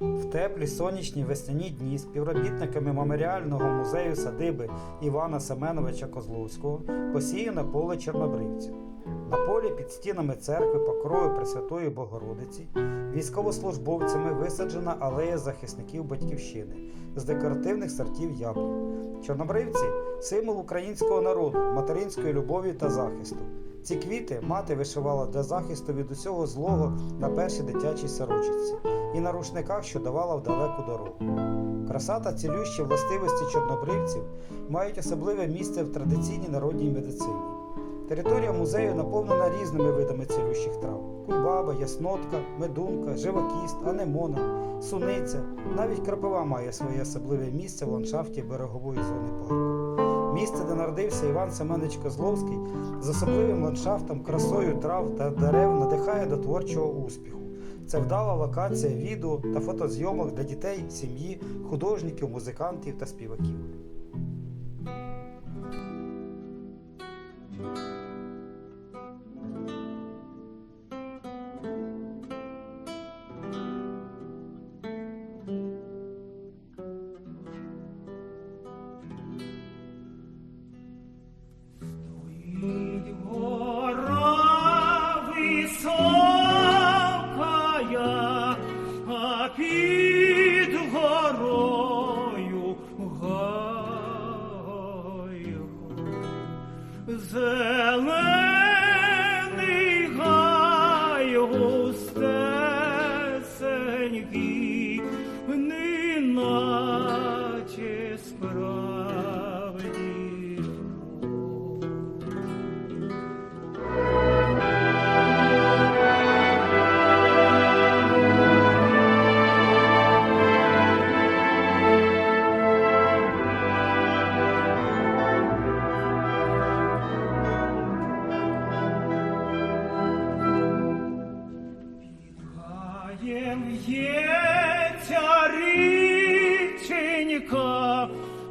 В теплі сонячні весняні дні співробітниками меморіального музею садиби Івана Семеновича Козловського посіяно поле чорнобривців. На полі під стінами церкви Покрою Пресвятої Богородиці військовослужбовцями висаджена алея захисників Батьківщини з декоративних сортів яблунь. Чорнобривці символ українського народу, материнської любові та захисту. Ці квіти мати вишивала для захисту від усього злого на першій дитячій сорочці і на рушниках, що давала в далеку дорогу. Краса та цілющі властивості чорнобривців мають особливе місце в традиційній народній медицині. Територія музею наповнена різними видами цілющих трав: кульбаба, яснотка, медунка, живокіст, анемона, суниця. Навіть крапива має своє особливе місце в ландшафті берегової зони парку. Місце, де народився Іван Семенович Козловський, з особливим ландшафтом, красою трав та дерев надихає до творчого успіху. Це вдала локація відео та фотозйомок для дітей, сім'ї, художників, музикантів та співаків. Під горою гай. Зелений гай густесенький, неначе справді.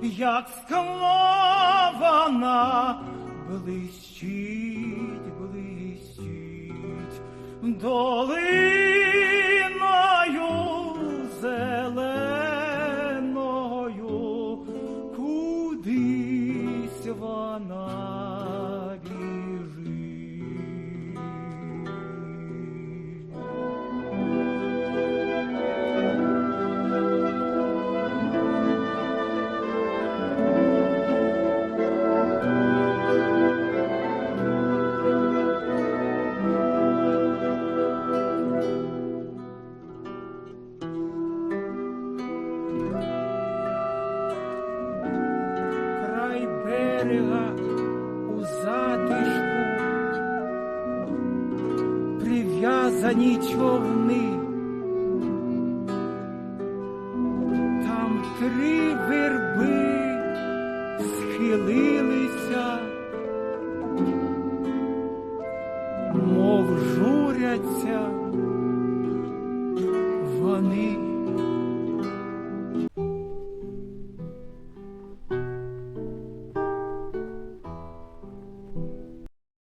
Як скла вона блищить, блищить долиною берега у затишку, прив'язані човни. Там три верби схилилися, мов журяться. Вони